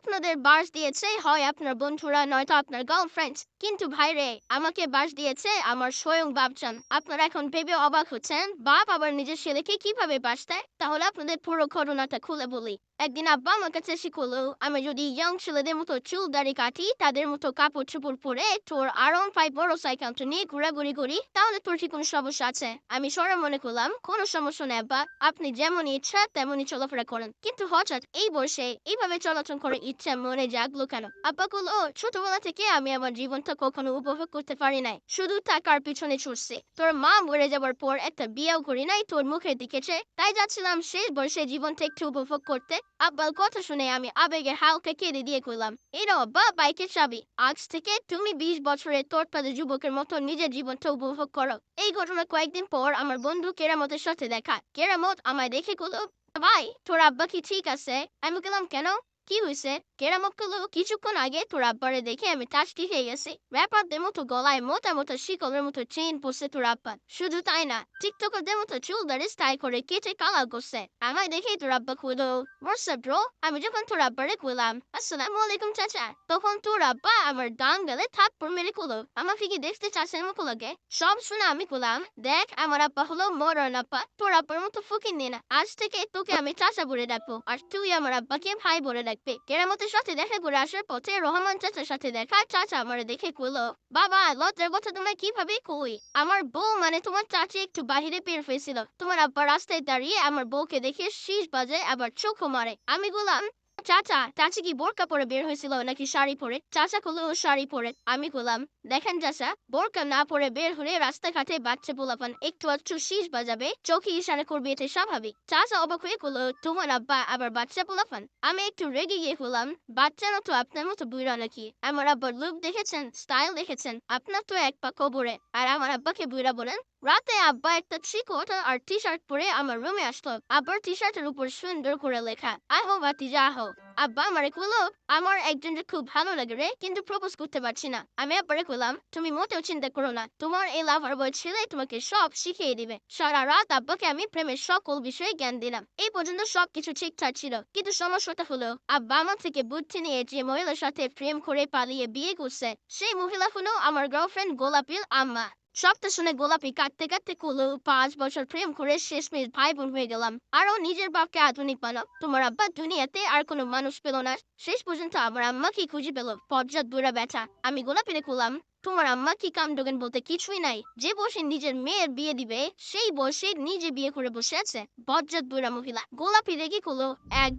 আপনাদের বাস দিয়েছে হয় আপনার বন্ধুরা, নয়তো আপনার গার্লফ্রেন্ড কিন্তু ভাইরে, আমাকে বাস দিয়েছে আমার স্বয়ং বাপচান আপনারা এখন ভেবে অবাক হচ্ছেন, বাপ আবার নিজের ছেলেকে কীভাবে বাস দেয়? তাহলে আপনাদের পুরো ঘটনাটা খুলে বলি। একদিন আব্বা আমার কাছে শিখলো আমি যদি ইয়ং ছেলেদের মতো চুল দাড়ি কাটি, তাদের মতো কাপড় চোপড় পরে তোর আরন ফাইভ বড় সাইকেলটা নিয়ে ঘোরাঘুরি করি, তাহলে তোর কি কোনো সমস্যা আছে? আমি সরে মনে করলাম, কোনো সমস্যা নেই আব্বা, আপনি যেমন ইচ্ছা তেমনই চলাফেরা করেন। কিন্তু হঠাৎ এই বয়সে এইভাবে চলাচল করে ইচ্ছা মনে জাগলো কেন? আব্বা বলল ছোটবেলা থেকে আমি আমার জীবনটা কখনো উপভোগ করতে পারি নাই। শুধু টাকার পিছনে ছুটছে। তোর মা মরে যাবার পর একটা বিয়েও করি নাই তোর মুখের দিকেছে তাই যাচ্ছিলাম শেষ বয়সে জীবনটা একটু উপভোগ করতে। আব্বার কথা শুনে আমি আবেগে হালকা কেঁদে দিয়ে কইলাম এরা আব্বা, বাইকের চাবি। আজ থেকে তুমি বিশ বছরের তোরপাদের যুবকের মতো নিজের জীবনটা উপভোগ করো। এই ঘটনা কয়েকদিন পর আমার বন্ধু কেরামতের সাথে দেখা। কেরামত আমায় দেখে কইলো, ভাই, তোর আব্বা কি ঠিক আছে? আমি বললাম, কেন? কি হয়েছে কেরামত করল কিছুক্ষণ আগে তোর আব্বারে দেখে আমি টাচটি খেয়ে গেছি। ব্যাপারদের মতো গলায় মোটা মোটা শিকলের মতো চেইন পড়ছে তোর আব্বা। শুধু তাই না, টিকটকারদের মতো চুল দাঁড়ি স্টাইল করে কেটে কালার করছে। আমায় দেখেই তোর আব্বা ব্রো, আমি যখন তোর আব্বারে কইলাম আসসালামু আলাইকুম চাচা, তখন তোর আব্বা আমার ডান গেলে থাপ্পড় মেরে কইলো আমাকে কি দেখতে চাচ্ছেন মুখ লাগে? সব শুনে আমি কইলাম দেখ, আমার আব্বা হলো মরণ আব্বা, তোর আব্বার মতো ফুকিন নে। আজ থেকে তোকে আমি চাচা বলে ডাকবো, আর তুই আমার আব্বাকে ভাই বলে ডাকবে কেরামতের সাথে দেখা করে আসার পথে রহমান চাচার সাথে দেখা চাচা আমার দেখে কুলো বাবা লজ্জার কথা তোমায় কীভাবে কই আমার বউ মানে তোমার চাচি একটু বাহিরে পের হয়েছিল তোমার আব্বা রাস্তায় দাঁড়িয়ে আমার বউকে দেখে শীষ বাজায় আবার চোখও মারে আমি বললাম চাচা, চাচি কি বোরকা পরে বের হয়েছিল নাকি শাড়ি পরে? চাচা করল ও শাড়ি পরে, আমি বললাম দেখেন চাচা, বোরকা না পরে বের হলে রাস্তাঘাটে বাচ্চা পোলাপান একটু একটু শীষ বাজাবে, চোখে ইশারা করবে, এটা স্বাভাবিক। চাচা অবাক হয়ে করল তোমার আব্বা আবার বাচ্চা পোলাপান? আমি একটু রেগে গিয়ে হলাম বাচ্চা না তো আপনার মতো বুড়া নাকি? আমার আব্বার লুক দেখেছেন স্টাইল দেখেছেন, আপনার তো এক পা কবরে, আর আমার আব্বাকে বুড়া বলেন? রাতে আব্বা একটা থ্রিকোট আর টি শার্ট পরে আমার রুমে আসলো। আব্বার টি শার্টের উপর সুন্দর করে লেখা, আহো বাতি যা হো আব্বা আমারে কইলো, আমার একজনকে খুব ভালো লাগে রে, কিন্তু প্রপোজ করতে পারছি না। আমি আব্বারে কইলাম, তুমি মোটেও চিন্তা করো না। তোমার এই লাভার বয় ছেলে তোমাকে সব শিখিয়ে দিবে। সারা রাত আব্বাকে আমি প্রেমের সকল বিষয়ে জ্ঞান দিলাম। এই পর্যন্ত সবকিছু ঠিকঠাক ছিল। কিন্তু সমস্যাটা হলো, আব্বা আমার থেকে বুদ্ধি নিয়ে যে মহিলার সাথে প্রেম করে পালিয়ে বিয়ে করছে, সেই মহিলা হলো আমার গার্লফ্রেন্ড গোলাপির আম্মা। সবটা শুনে গোলাপি কাটতে কাটতে কুলো পাঁচ বছর প্রেম করে ভাই বোন হয়ে গেলাম। আরও নিজের বাপকে আধুনিক তোমার আব্বা দুনিয়াতে আর কোনো মানুষ পেল না। শেষ পর্যন্ত আমার আম্মা কি খুঁজে পেল? পর্যাত বুড়া ব্যথা আমি গোলাপিরে কুলাম। তোমার আম্মা কি কাম ডোগেন বলতে কিছুই নাই। যে বসে নিজের মেয়ের বিয়ে দিবে, সেই বসে নিজে বিয়ে করে বসে আছে বজ্জাত বুড়া মহিলা। গোলাপি রেগে কুলো এক